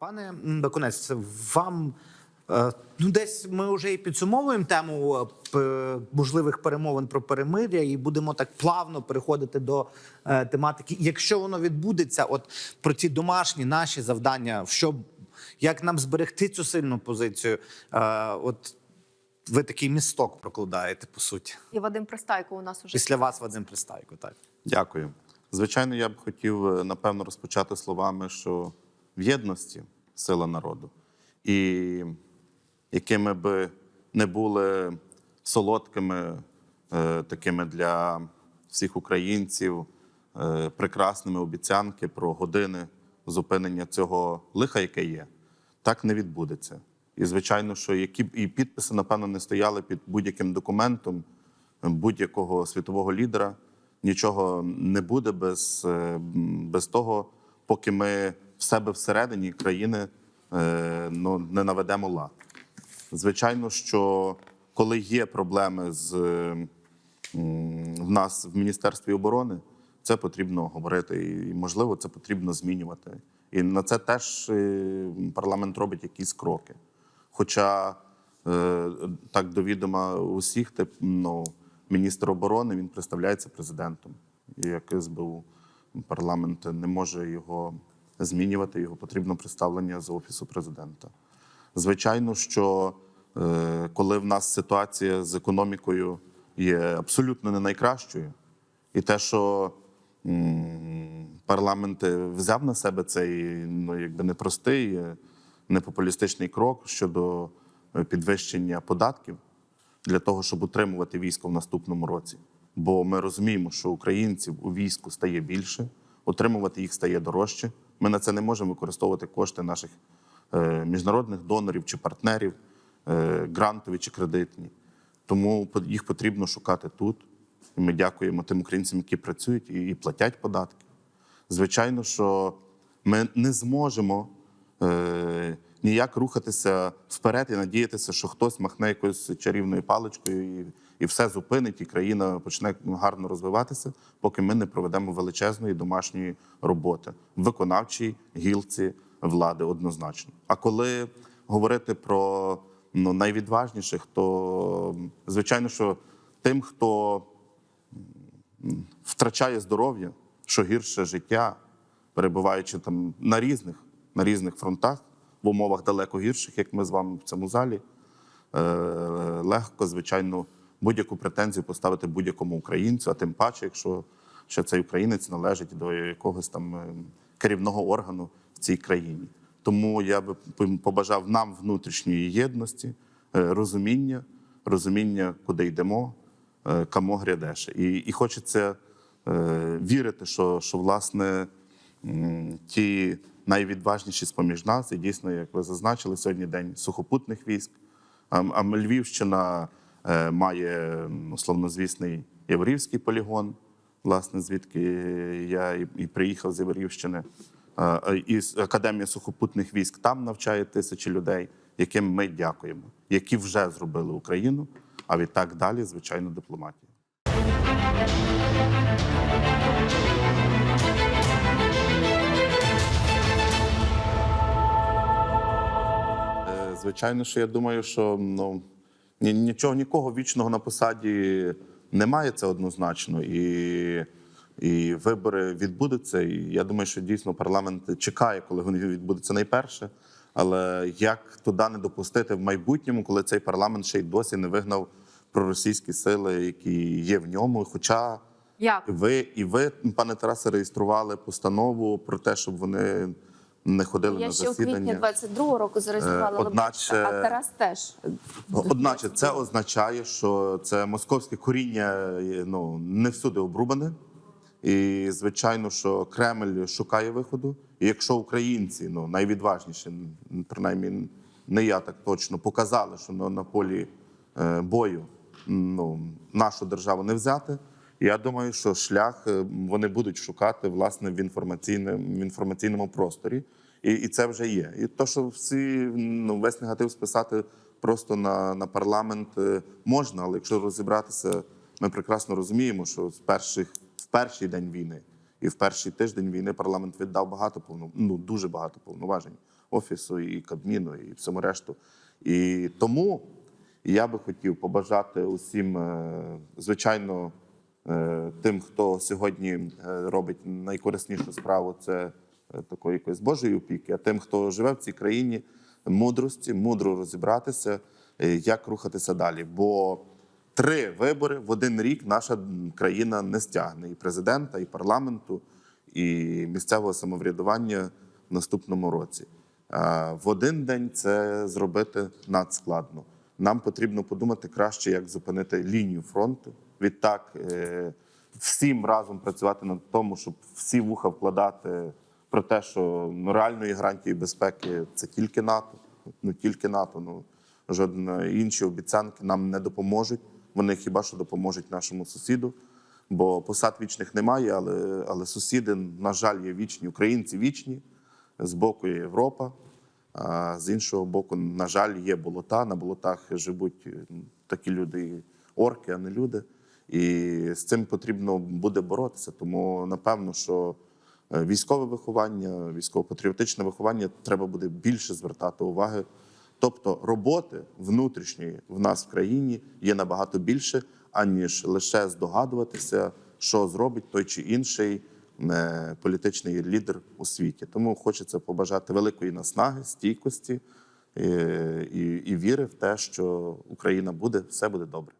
Пане Бакунець, вам е, ну десь ми вже і підсумовуємо тему е, можливих перемовин про перемир'я, і будемо так плавно переходити до е, тематики. Якщо воно відбудеться, от про ці домашні наші завдання, що як нам зберегти цю сильну позицію? От ви такий місток прокладаєте по суті. І Вадим Пристайко у нас уже Після вас Вадим Пристайко. Так. Дякую. Звичайно, я б хотів напевно розпочати словами, що в єдності сила народу, і якими би не були солодкими, е, такими для всіх українців, е, прекрасними обіцянки про години зупинення цього лиха, яке є, так не відбудеться. І звичайно, що які б і підписи, напевно, не стояли під будь-яким документом будь-якого світового лідера. Нічого не буде без, е, без того, поки ми в себе всередині країни е, ну, не наведемо лад. Звичайно, що коли є проблеми з в нас в Міністерстві оборони, це потрібно говорити, і можливо це потрібно змінювати. І на це теж е, парламент робить якісь кроки. Хоча е, так до відома усіх, тип, ну, міністр оборони він представляється президентом. Як СБУ парламент не може його змінювати, його потрібно представлення з офісу президента. Звичайно, що е, коли в нас ситуація з економікою є абсолютно не найкращою, і те, що парламент е, взяв на себе цей ну, якби непростий, е, непопулістичний крок щодо підвищення податків для того, щоб утримувати військо в наступному році. Бо ми розуміємо, що українців у війську стає більше, утримувати їх стає дорожче. Ми на це не можемо використовувати кошти наших е, міжнародних донорів чи партнерів, е, грантові чи кредитні. Тому їх потрібно шукати тут. І ми дякуємо тим українцям, які працюють і, платять податки. Звичайно, що ми не зможемо е, ніяк рухатися вперед і надіятися, що хтось махне якоюсь чарівною паличкою і, і все зупинить, і країна почне гарно розвиватися, поки ми не проведемо величезної домашньої роботи в виконавчій гілці влади однозначно. А коли говорити про ну, найвідважніших, то звичайно, що тим, хто втрачає здоров'я, що гірше життя, перебуваючи там на різних, на різних фронтах, в умовах далеко гірших, як ми з вами в цьому залі, е, легко, звичайно, будь-яку претензію поставити будь-якому українцю, а тим паче, якщо ще цей українець належить до якогось там е, керівного органу в цій країні. Тому я би побажав нам внутрішньої єдності, е, розуміння, розуміння, куди йдемо, камо грядеше. І, і хочеться вірити, що, що власне ті найвідважніші з-поміж нас, і дійсно, як ви зазначили, сьогодні день сухопутних військ. А, а Львівщина е, має ну, славнозвісний Єврівський полігон, власне, звідки я і, і приїхав з Єврівщини. Е, е, І Академія сухопутних військ там навчає тисячі людей, яким ми дякуємо, які вже зробили Україну. А відтак далі, звичайно, дипломатія. Звичайно, що я думаю, що ну, нічого, нікого вічного на посаді немає, це однозначно. І, і вибори відбудуться. І я думаю, що дійсно парламент чекає, коли вони відбудуться найперше. Але як туди не допустити в майбутньому, коли цей парламент ще й досі не вигнав проросійські сили, які є в ньому? Хоча як ви і ви, пане Тарасе, реєстрували постанову про те, щоб вони не ходили Я на ще у квітні засідання. 22-го року зареєструвала Е, Лобачка, одначе- а Тарас теж. Одначе це означає, що це московське коріння е, ну, не всюди обрубане. І звичайно, що Кремль шукає виходу. І якщо українці, ну найвідважніші, принаймні не я так точно, показали, що на, на полі е, бою ну, нашу державу не взяти. Я думаю, що шлях е, вони будуть шукати власне в інформаційному, в інформаційному просторі. І, і це вже є. І то, що всі ну, весь негатив списати просто на, на парламент е, можна, але якщо розібратися, ми прекрасно розуміємо, що з перших в перший день війни і в перший тиждень війни парламент віддав багато повно, ну дуже багато повноважень офісу, і Кабміну, і всьому решту. І тому я би хотів побажати усім, е, звичайно, тим, хто сьогодні е, робить найкориснішу справу, це е, такої якоїсь Божої опіки, а тим, хто живе в цій країні, мудрості, мудро розібратися, е, як рухатися далі. Бо три вибори в один рік наша країна не стягне і президента, і парламенту, і місцевого самоврядування в наступному році. В один день це зробити надскладно. Нам потрібно подумати краще, як зупинити лінію фронту. Відтак е, всім разом працювати над тому, щоб всі вуха вкладати про те, що ну, реальної гарантії безпеки це тільки НАТО, ну тільки НАТО. Ну жодні інші обіцянки нам не допоможуть. Вони хіба що допоможуть нашому сусіду, бо посад вічних немає, але, але сусіди, на жаль, є вічні. Українці вічні, з боку є Європа, а з іншого боку, на жаль, є болота. На болотах живуть такі люди, орки, а не люди. І з цим потрібно буде боротися. Тому напевно, що е, військове виховання, військово-патріотичне виховання треба буде більше звертати уваги. Тобто роботи внутрішньої в нас в країні є набагато більше, аніж лише здогадуватися, що зробить той чи інший е, політичний лідер у світі. Тому хочеться побажати великої наснаги, стійкості е, і, і віри в те, що Україна буде, все буде добре.